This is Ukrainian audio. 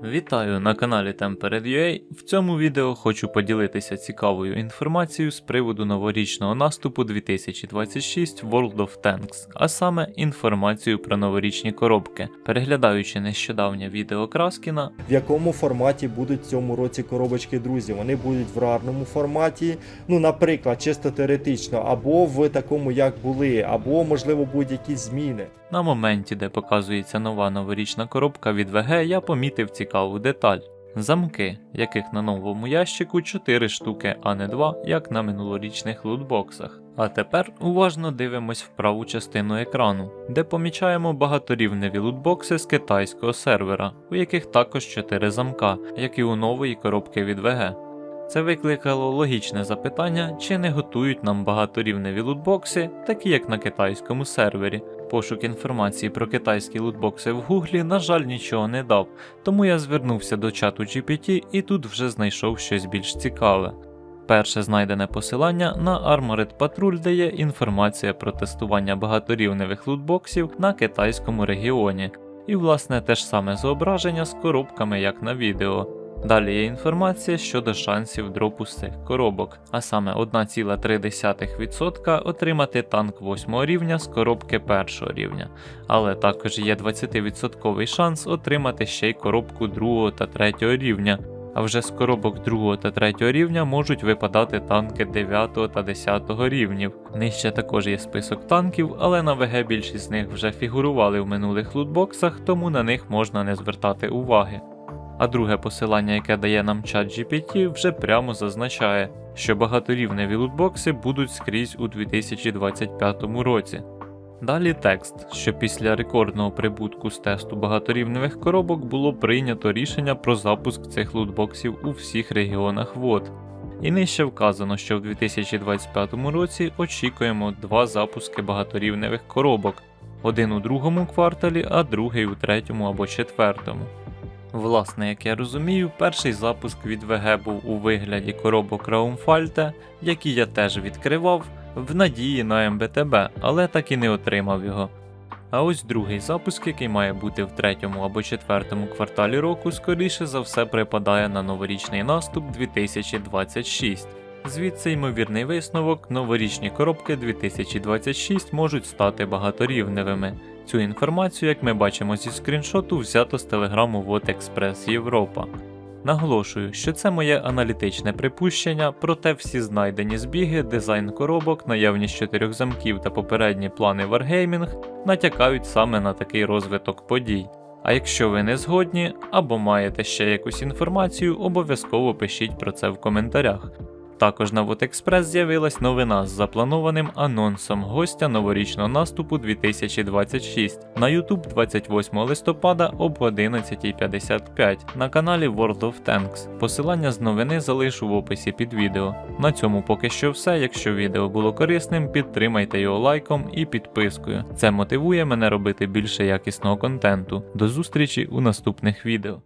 Вітаю на каналі Tempered.ua. В цьому відео хочу поділитися цікавою інформацією з приводу новорічного наступу 2026 World of Tanks, а саме інформацію про новорічні коробки. Переглядаючи нещодавнє відео Краскіна, В якому форматі будуть в цьому році коробочки, друзі? Вони будуть в рарному форматі, ну, наприклад, чисто теоретично, або в такому, як були, або, можливо, будуть якісь зміни. на моменті, де показується нова новорічна коробка від ВГ, я помітив цікаву деталь. Замки, яких на новому ящику 4 штуки, а не 2, як на минулорічних лутбоксах. А тепер уважно дивимось в праву частину екрану, де помічаємо багаторівневі лутбокси з китайського сервера, у яких також 4 замка, як і у нової коробки від ВГ. Це викликало логічне запитання, чи не готують нам багаторівневі лутбокси, такі як на китайському сервері. Пошук інформації про китайські лутбокси в Гуглі, на жаль, нічого не дав, тому я звернувся до чату GPT і тут вже знайшов щось більш цікаве. Перше знайдене посилання на Armored Patrol, де є інформація про тестування багаторівневих лутбоксів на китайському регіоні, і власне те ж саме зображення з коробками, як на відео. Далі є інформація щодо шансів дропу з цих коробок, а саме 1,3% отримати танк 8 рівня з коробки 1 рівня, але також є 20% шанс отримати ще й коробку 2 та 3 рівня. А вже з коробок 2 та 3 рівня можуть випадати танки 9 та 10 рівнів. Нижче також є список танків, але на ВГ більшість з них вже фігурували в минулих лутбоксах, тому на них можна не звертати уваги. А друге посилання, яке дає нам чат GPT, вже прямо зазначає, що багаторівневі лутбокси будуть скрізь у 2025 році. Далі текст, що після рекордного прибутку з тесту багаторівневих коробок було прийнято рішення про запуск цих лутбоксів у всіх регіонах ВОД. І нижче вказано, що в 2025 році очікуємо два запуски багаторівневих коробок: один у другому кварталі, а другий у третьому або четвертому. Власне, як я розумію, перший запуск від ВГ був у вигляді коробок Раумфальте, які я теж відкривав в надії на МБТБ, але так і не отримав його. А ось другий запуск, який має бути в третьому або четвертому кварталі року, скоріше за все припадає на новорічний наступ 2026. Звідси ймовірний висновок, новорічні коробки 2026 можуть стати багаторівневими. Цю інформацію, як ми бачимо зі скріншоту, взято з телеграму Експрес Європа. Наголошую, що це моє аналітичне припущення, проте всі знайдені збіги, дизайн коробок, наявність чотирьох замків та попередні плани Wargaming натякають саме на такий розвиток подій. А якщо ви не згодні або маєте ще якусь інформацію, обов'язково пишіть про це в коментарях. Також на WotExpress з'явилась новина з запланованим анонсом гостя новорічного наступу 2026 на YouTube 28 листопада об 11.55 на каналі World of Tanks. Посилання з новини залишу в описі під відео. На цьому поки що все. Якщо відео було корисним, підтримайте його лайком і підпискою. Це мотивує мене робити більше якісного контенту. До зустрічі у наступних відео.